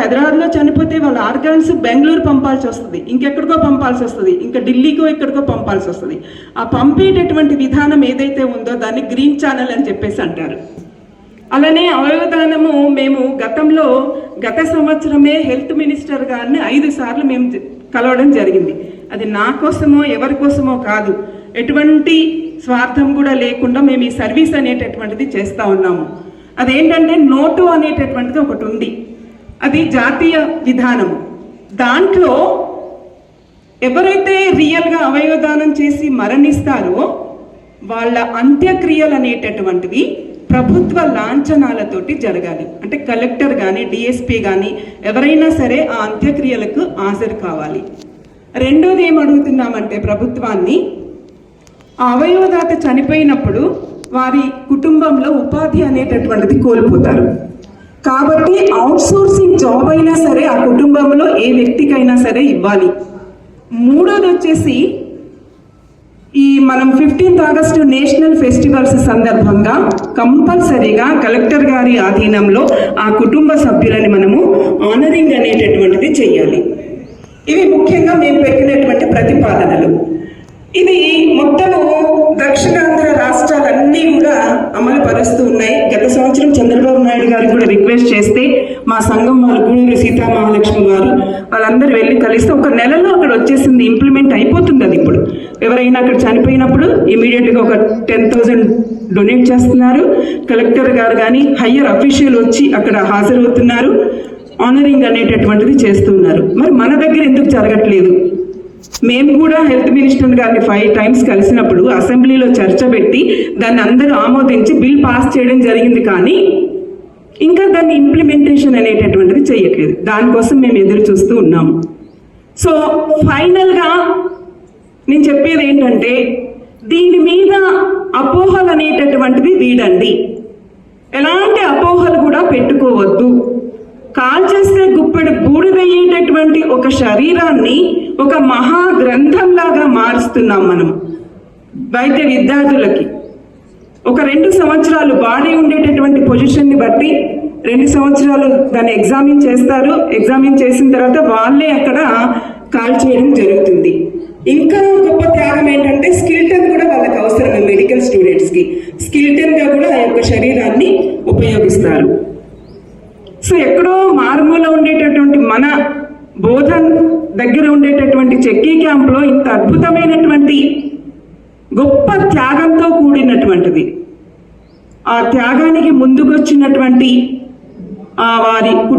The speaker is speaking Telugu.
హైదరాబాద్లో చనిపోతే వాళ్ళ ఆర్గాన్స్ బెంగళూరు పంపాల్సి వస్తుంది. ఇంకెక్కడికో పంపాల్సి వస్తుంది. ఇంకా ఢిల్లీకో ఎక్కడికో పంపాల్సి వస్తుంది. ఆ పంపేటటువంటి విధానం ఏదైతే ఉందో దాన్ని గ్రీన్ ఛానల్ అని చెప్పేసి అంటారు. అలానే అవయవదానము మేము గతంలో గత సంవత్సరమే హెల్త్ మినిస్టర్ గారిని ఐదు సార్లు మేము కలవడం జరిగింది. అది నా కోసమో ఎవరి కోసమో కాదు. ఎటువంటి స్వార్థం కూడా లేకుండా మేము ఈ సర్వీస్ అనేటటువంటిది చేస్తూ ఉన్నాము. అదేంటంటే నోటు అనేటటువంటిది ఒకటి ఉంది. అది జాతీయ విధానం. దాంట్లో ఎవరైతే రియల్గా అవయవదానం చేసి మరణిస్తారో వాళ్ళ అంత్యక్రియలు అనేటటువంటివి ప్రభుత్వ లాంఛనాలతోటి జరగాలి. అంటే కలెక్టర్ కానీ డిఎస్పీ కానీ ఎవరైనా సరే ఆ అంత్యక్రియలకు హాజరు కావాలి. రెండోది ఏం అడుగుతున్నామంటే ప్రభుత్వాన్ని? అవయవదాత చనిపోయినప్పుడు వారి కుటుంబంలో ఉపాధి అనేటటువంటిది కోల్పోతారు. కాబట్టి అవుట్సోర్సింగ్ జాబ్ అయినా సరే ఆ కుటుంబంలో ఏ వ్యక్తికైనా సరే ఇవ్వాలి. మూడోది వచ్చేసి ఈ మనం ఫిఫ్టీన్త్ ఆగస్టు నేషనల్ ఫెస్టివల్స్ సందర్భంగా కంపల్సరీగా కలెక్టర్ గారి ఆధీనంలో ఆ కుటుంబ సభ్యులని మనము ఆనరింగ్ అనేటటువంటిది చేయాలి ఇవి ముఖ్యంగా మేము పెట్టినటువంటి ప్రతిపాదనలు. ఇది మొత్తము దక్షిణాంధ్ర రాష్ట్ర సంఘం వాళ్ళు గూడూరు సీతామహాలక్ష్మి గారు వాళ్ళందరూ వెళ్ళి కలిస్తే ఒక నెలలో అక్కడ వచ్చేసింది ఇంప్లిమెంట్ అయిపోతుంది అది ఇప్పుడు. ఎవరైనా అక్కడ చనిపోయినప్పుడు ఇమీడియట్గా ఒక టెన్ థౌజండ్ డొనేట్ చేస్తున్నారు. కలెక్టర్ గారు కానీ హయ్యర్ అఫీషియల్ వచ్చి అక్కడ హాజరవుతున్నారు. ఆనరింగ్ అనేటటువంటిది చేస్తున్నారు మరి మన దగ్గర ఎందుకు జరగట్లేదు? మేము కూడా హెల్త్ మినిస్టర్ గారిని ఫైవ్ టైమ్స్ కలిసినప్పుడు అసెంబ్లీలో చర్చ పెట్టి దాన్ని అందరూ ఆమోదించి బిల్ పాస్ చేయడం జరిగింది కానీ ఇంకా దాన్ని ఇంప్లిమెంటేషన్ అనేటటువంటిది చేయట్లేదు. దానికోసం మేము ఎదురు చూస్తూ ఉన్నాము సో ఫైనల్గా నేను చెప్పేది ఏంటంటే దీని మీద అపోహలు అనేటటువంటిది వీడండి. ఎలాంటి అపోహలు కూడా పెట్టుకోవద్దు. కాల్చేస్తే గుప్పెడు బూడిదయ్యేటటువంటి ఒక శరీరాన్ని ఒక మహా గ్రంథంలాగా మారుస్తున్నాం మనం వైద్య విద్యార్థులకి. ఒక రెండు సంవత్సరాలు బాడీ ఉండేటటువంటి పొజిషన్ని బట్టి రెండు సంవత్సరాలు దాన్ని ఎగ్జామిన్ చేస్తారు. ఎగ్జామిన్ చేసిన తర్వాత వాళ్ళే అక్కడ కాల్ చేయడం జరుగుతుంది. ఇంకా గొప్ప త్యాగం ఏంటంటే స్కిల్టన్ కూడా వాళ్ళకి అవసరం మెడికల్ స్టూడెంట్స్కి స్కిల్టన్గా కూడా ఆ యొక్క శరీరాన్ని ఉపయోగిస్తారు. సో ఎక్కడో మారుమూల ఉండేటటువంటి మన బోధన్ దగ్గర ఉండేటటువంటి చెక్కీ క్యాంప్లో ఇంత అద్భుతమైనటువంటి గొప్ప త్యాగంతో కూడినటువంటిది. ఆ త్యాగానికి ముందుకొచ్చినటువంటి వారి